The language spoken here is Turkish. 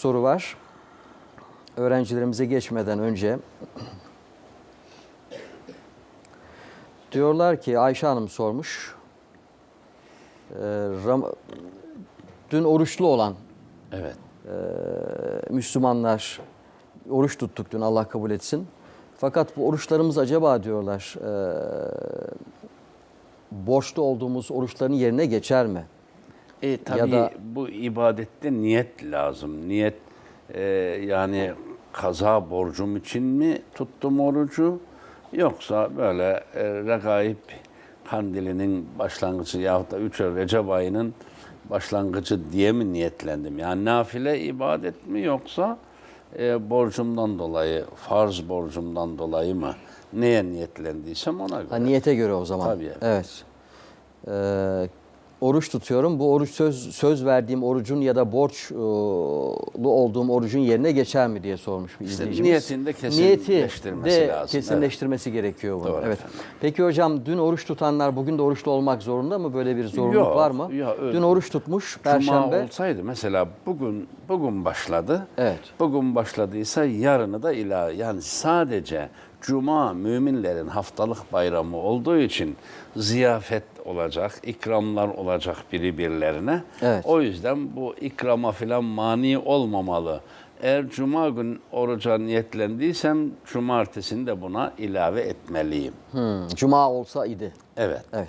soru var. Öğrencilerimize geçmeden önce diyorlar ki Ayşe Hanım sormuş. Ram- dün oruçlu olan Evet. e, Müslümanlar oruç tuttuk dün Allah kabul etsin. Fakat bu oruçlarımız acaba diyorlar e, borçlu olduğumuz oruçların yerine geçer mi? E tabii da- bu ibadette niyet lazım. Niyet e, yani kaza borcum için mi tuttum orucu yoksa böyle e, regaib kandilinin başlangıcı yahut da 3 Recep ayının başlangıcı diye mi niyetlendim? Yani nafile ibadet mi yoksa e, borcumdan dolayı, farz borcumdan dolayı mı? Neye niyetlendiysem ona göre. Ha, niyete göre o zaman. Tabii. Evet. Ee, oruç tutuyorum. Bu oruç söz söz verdiğim orucun ya da borçlu olduğum orucun yerine geçer mi diye sormuş bir İşte izleyicimiz. niyetinde kesinleştirmesi Niyeti de lazım, kesinleştirmesi gerekiyor bunu. Doğru evet. efendim. Peki hocam dün oruç tutanlar bugün de oruçlu olmak zorunda mı? Böyle bir zorunluluk Yok, var mı? yok, öyle. dün oruç tutmuş Cuma perşembe. olsaydı mesela bugün bugün başladı. Evet. Bugün başladıysa yarını da ilave. Yani sadece Cuma müminlerin haftalık bayramı olduğu için ziyafet olacak, ikramlar olacak birbirlerine. Evet. O yüzden bu ikrama filan mani olmamalı. Eğer cuma gün oruca niyetlendiysem cumartesini de buna ilave etmeliyim. Hmm, Cuma olsa idi. Evet. Evet.